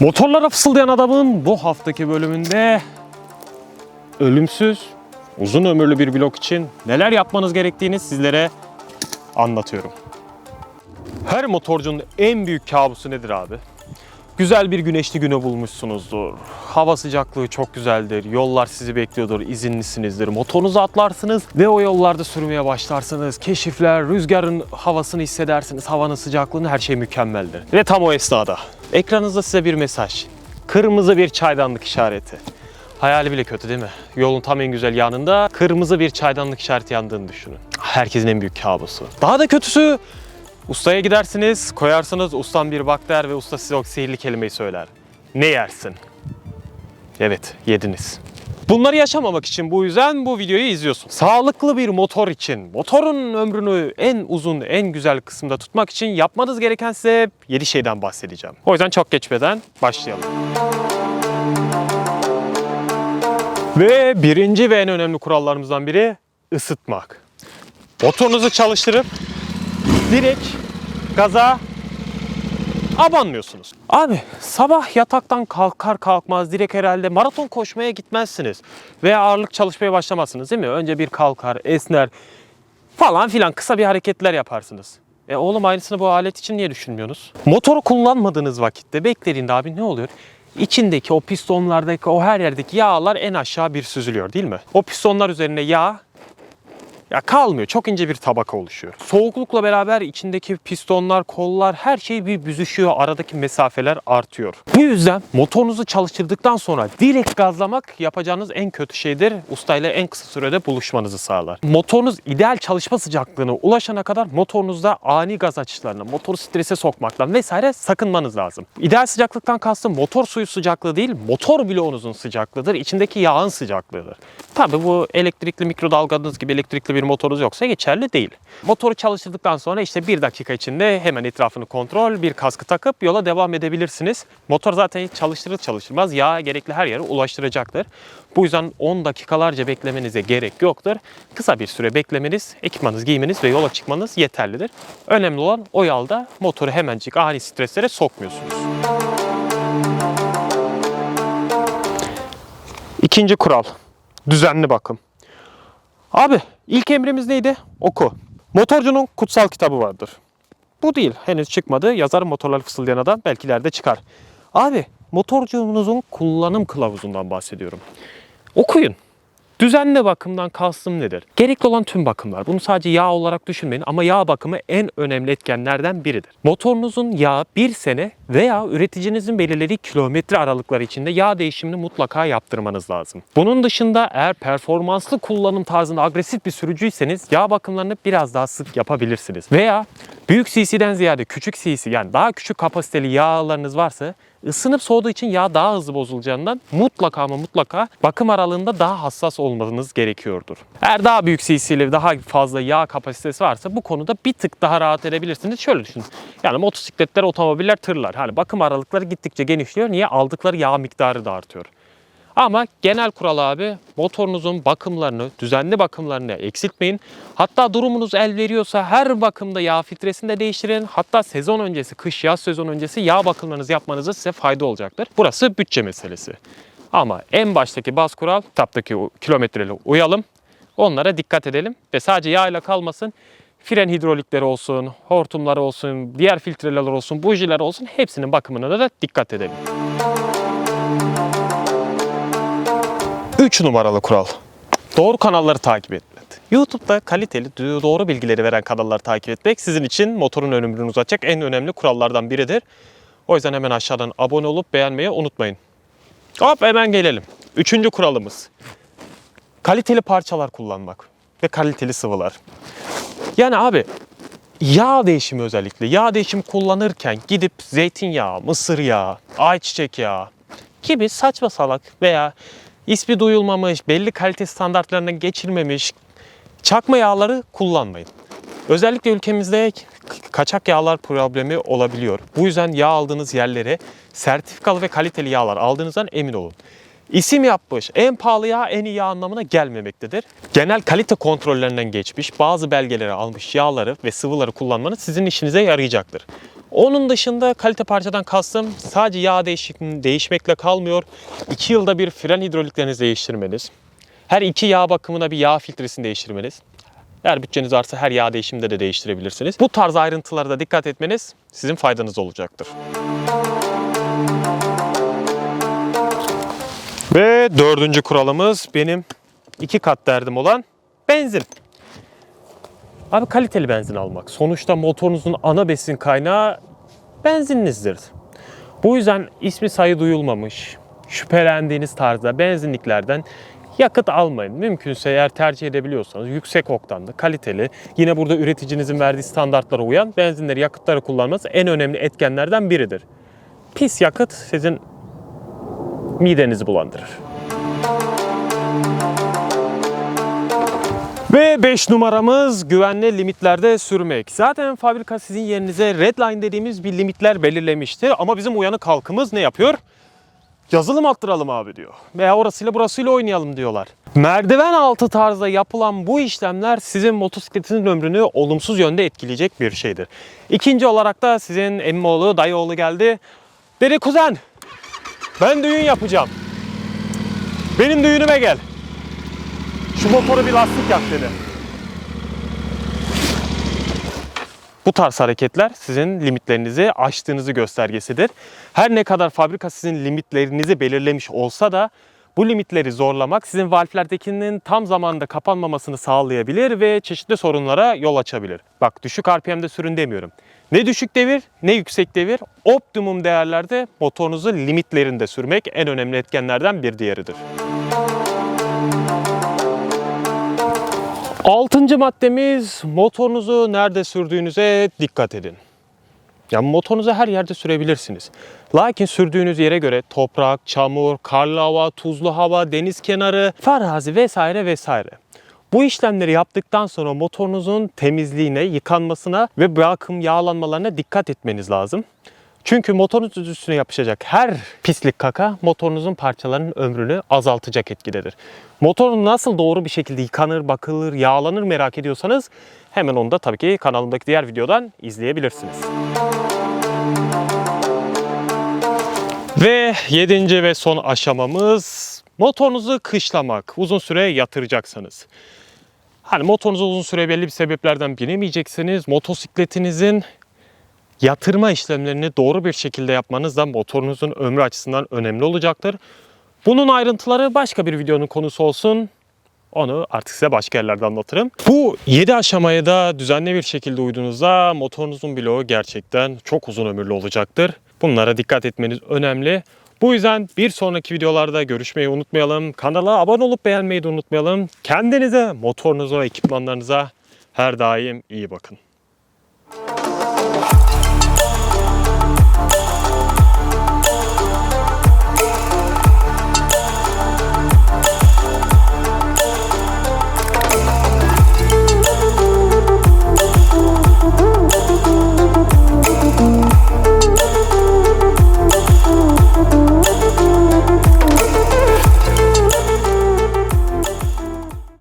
Motorlara fısıldayan adamın bu haftaki bölümünde ölümsüz, uzun ömürlü bir blok için neler yapmanız gerektiğini sizlere anlatıyorum. Her motorcunun en büyük kabusu nedir abi? Güzel bir güneşli günü bulmuşsunuzdur. Hava sıcaklığı çok güzeldir. Yollar sizi bekliyordur. izinlisinizdir. Motorunuzu atlarsınız ve o yollarda sürmeye başlarsınız. Keşifler, rüzgarın havasını hissedersiniz. Havanın sıcaklığını her şey mükemmeldir. Ve tam o esnada ekranınızda size bir mesaj. Kırmızı bir çaydanlık işareti. Hayali bile kötü değil mi? Yolun tam en güzel yanında kırmızı bir çaydanlık işareti yandığını düşünün. Herkesin en büyük kabusu. Daha da kötüsü Ustaya gidersiniz, koyarsınız, ustam bir bak der ve usta size o sihirli kelimeyi söyler. Ne yersin? Evet, yediniz. Bunları yaşamamak için bu yüzden bu videoyu izliyorsun. Sağlıklı bir motor için, motorun ömrünü en uzun, en güzel kısımda tutmak için yapmanız gereken size 7 şeyden bahsedeceğim. O yüzden çok geçmeden başlayalım. Ve birinci ve en önemli kurallarımızdan biri ısıtmak. Motorunuzu çalıştırıp direkt gaza abanmıyorsunuz. Abi sabah yataktan kalkar kalkmaz direkt herhalde maraton koşmaya gitmezsiniz. Veya ağırlık çalışmaya başlamazsınız değil mi? Önce bir kalkar, esner falan filan kısa bir hareketler yaparsınız. E oğlum aynısını bu alet için niye düşünmüyorsunuz? Motoru kullanmadığınız vakitte beklediğinde abi ne oluyor? İçindeki o pistonlardaki o her yerdeki yağlar en aşağı bir süzülüyor değil mi? O pistonlar üzerine yağ ya kalmıyor. Çok ince bir tabaka oluşuyor. Soğuklukla beraber içindeki pistonlar, kollar her şey bir büzüşüyor. Aradaki mesafeler artıyor. Bu yüzden motorunuzu çalıştırdıktan sonra direkt gazlamak yapacağınız en kötü şeydir. Ustayla en kısa sürede buluşmanızı sağlar. Motorunuz ideal çalışma sıcaklığına ulaşana kadar motorunuzda ani gaz açışlarına, motoru strese sokmaktan vesaire sakınmanız lazım. İdeal sıcaklıktan kastım motor suyu sıcaklığı değil, motor bloğunuzun sıcaklığıdır. İçindeki yağın sıcaklığıdır. Tabii bu elektrikli mikrodalganız gibi elektrikli bir motorunuz yoksa geçerli değil. Motoru çalıştırdıktan sonra işte bir dakika içinde hemen etrafını kontrol, bir kaskı takıp yola devam edebilirsiniz. Motor zaten hiç çalıştırır çalıştırmaz yağ gerekli her yere ulaştıracaktır. Bu yüzden 10 dakikalarca beklemenize gerek yoktur. Kısa bir süre beklemeniz, ekipmanınızı giymeniz ve yola çıkmanız yeterlidir. Önemli olan o yolda motoru hemencik ani streslere sokmuyorsunuz. İkinci kural. Düzenli bakım. Abi ilk emrimiz neydi? Oku. Motorcunun kutsal kitabı vardır. Bu değil. Henüz çıkmadı. Yazar motorları fısıldayan adam belki ileride çıkar. Abi motorcunuzun kullanım kılavuzundan bahsediyorum. Okuyun. Düzenli bakımdan kastım nedir? Gerekli olan tüm bakımlar. Bunu sadece yağ olarak düşünmeyin ama yağ bakımı en önemli etkenlerden biridir. Motorunuzun yağı bir sene veya üreticinizin belirlediği kilometre aralıkları içinde yağ değişimini mutlaka yaptırmanız lazım. Bunun dışında eğer performanslı kullanım tarzında agresif bir sürücüyseniz yağ bakımlarını biraz daha sık yapabilirsiniz. Veya büyük CC'den ziyade küçük CC yani daha küçük kapasiteli yağlarınız varsa ısınıp soğuduğu için yağ daha hızlı bozulacağından mutlaka ama mutlaka bakım aralığında daha hassas olmanız gerekiyordur. Eğer daha büyük CC'li daha fazla yağ kapasitesi varsa bu konuda bir tık daha rahat edebilirsiniz. Şöyle düşünün. Yani motosikletler, otomobiller, tırlar. Hani bakım aralıkları gittikçe genişliyor. Niye? Aldıkları yağ miktarı da artıyor. Ama genel kural abi motorunuzun bakımlarını, düzenli bakımlarını eksiltmeyin. Hatta durumunuz el veriyorsa her bakımda yağ filtresini de değiştirin. Hatta sezon öncesi, kış yaz sezon öncesi yağ bakımlarınızı yapmanıza size fayda olacaktır. Burası bütçe meselesi. Ama en baştaki baz kural kitaptaki o kilometreyle uyalım. Onlara dikkat edelim ve sadece yağ ile kalmasın. Fren hidrolikleri olsun, hortumları olsun, diğer filtreler olsun, bujiler olsun hepsinin bakımına da dikkat edelim. 3 numaralı kural. Doğru kanalları takip etmek. YouTube'da kaliteli, doğru bilgileri veren kanalları takip etmek sizin için motorun ömrünü uzatacak en önemli kurallardan biridir. O yüzden hemen aşağıdan abone olup beğenmeyi unutmayın. Hop hemen gelelim. Üçüncü kuralımız. Kaliteli parçalar kullanmak ve kaliteli sıvılar. Yani abi yağ değişimi özellikle yağ değişimi kullanırken gidip zeytinyağı, mısır yağı, ayçiçek yağı gibi saçma salak veya ismi duyulmamış, belli kalite standartlarından geçirmemiş çakma yağları kullanmayın. Özellikle ülkemizde kaçak yağlar problemi olabiliyor. Bu yüzden yağ aldığınız yerlere sertifikalı ve kaliteli yağlar aldığınızdan emin olun. İsim yapmış, en pahalı yağ en iyi yağ anlamına gelmemektedir. Genel kalite kontrollerinden geçmiş, bazı belgeleri almış yağları ve sıvıları kullanmanız sizin işinize yarayacaktır. Onun dışında kalite parçadan kastım sadece yağ değişik, değişmekle kalmıyor. 2 yılda bir fren hidroliklerinizi değiştirmeniz. Her iki yağ bakımına bir yağ filtresini değiştirmeniz. Eğer bütçeniz varsa her yağ değişiminde de değiştirebilirsiniz. Bu tarz ayrıntılara da dikkat etmeniz sizin faydanız olacaktır. Ve dördüncü kuralımız benim iki kat derdim olan benzin. Abi kaliteli benzin almak. Sonuçta motorunuzun ana besin kaynağı benzininizdir. Bu yüzden ismi sayı duyulmamış, şüphelendiğiniz tarzda benzinliklerden yakıt almayın. Mümkünse eğer tercih edebiliyorsanız yüksek oktanlı, kaliteli, yine burada üreticinizin verdiği standartlara uyan benzinleri, yakıtları kullanmanız en önemli etkenlerden biridir. Pis yakıt sizin midenizi bulandırır. Ve 5 numaramız güvenli limitlerde sürmek. Zaten fabrika sizin yerinize redline dediğimiz bir limitler belirlemiştir. Ama bizim uyanık halkımız ne yapıyor? Yazılım attıralım abi diyor. Veya orasıyla burasıyla oynayalım diyorlar. Merdiven altı tarzda yapılan bu işlemler sizin motosikletinizin ömrünü olumsuz yönde etkileyecek bir şeydir. İkinci olarak da sizin emmoğlu, dayıoğlu geldi. Dedi kuzen ben düğün yapacağım. Benim düğünüme gel. Şu motoru bir lastik yak dedi. Bu tarz hareketler sizin limitlerinizi aştığınızı göstergesidir. Her ne kadar fabrika sizin limitlerinizi belirlemiş olsa da bu limitleri zorlamak sizin valflerdekinin tam zamanında kapanmamasını sağlayabilir ve çeşitli sorunlara yol açabilir. Bak düşük RPM'de sürün demiyorum. Ne düşük devir ne yüksek devir optimum değerlerde motorunuzu limitlerinde sürmek en önemli etkenlerden bir diğeridir. Altıncı maddemiz motorunuzu nerede sürdüğünüze dikkat edin. Ya motorunuzu her yerde sürebilirsiniz. Lakin sürdüğünüz yere göre toprak, çamur, karlı hava, tuzlu hava, deniz kenarı, farazi vesaire vesaire. Bu işlemleri yaptıktan sonra motorunuzun temizliğine, yıkanmasına ve bakım yağlanmalarına dikkat etmeniz lazım. Çünkü motorunuzun üstüne yapışacak her pislik kaka motorunuzun parçalarının ömrünü azaltacak etkidedir. Motorun nasıl doğru bir şekilde yıkanır, bakılır, yağlanır merak ediyorsanız hemen onu da tabii ki kanalımdaki diğer videodan izleyebilirsiniz. Ve yedinci ve son aşamamız motorunuzu kışlamak. Uzun süre yatıracaksanız. Hani motorunuzu uzun süre belli bir sebeplerden binemeyeceksiniz. Motosikletinizin yatırma işlemlerini doğru bir şekilde yapmanız da motorunuzun ömrü açısından önemli olacaktır. Bunun ayrıntıları başka bir videonun konusu olsun. Onu artık size başka yerlerde anlatırım. Bu 7 aşamayı da düzenli bir şekilde uyduğunuzda motorunuzun bloğu gerçekten çok uzun ömürlü olacaktır. Bunlara dikkat etmeniz önemli. Bu yüzden bir sonraki videolarda görüşmeyi unutmayalım. Kanala abone olup beğenmeyi de unutmayalım. Kendinize, motorunuza, ekipmanlarınıza her daim iyi bakın.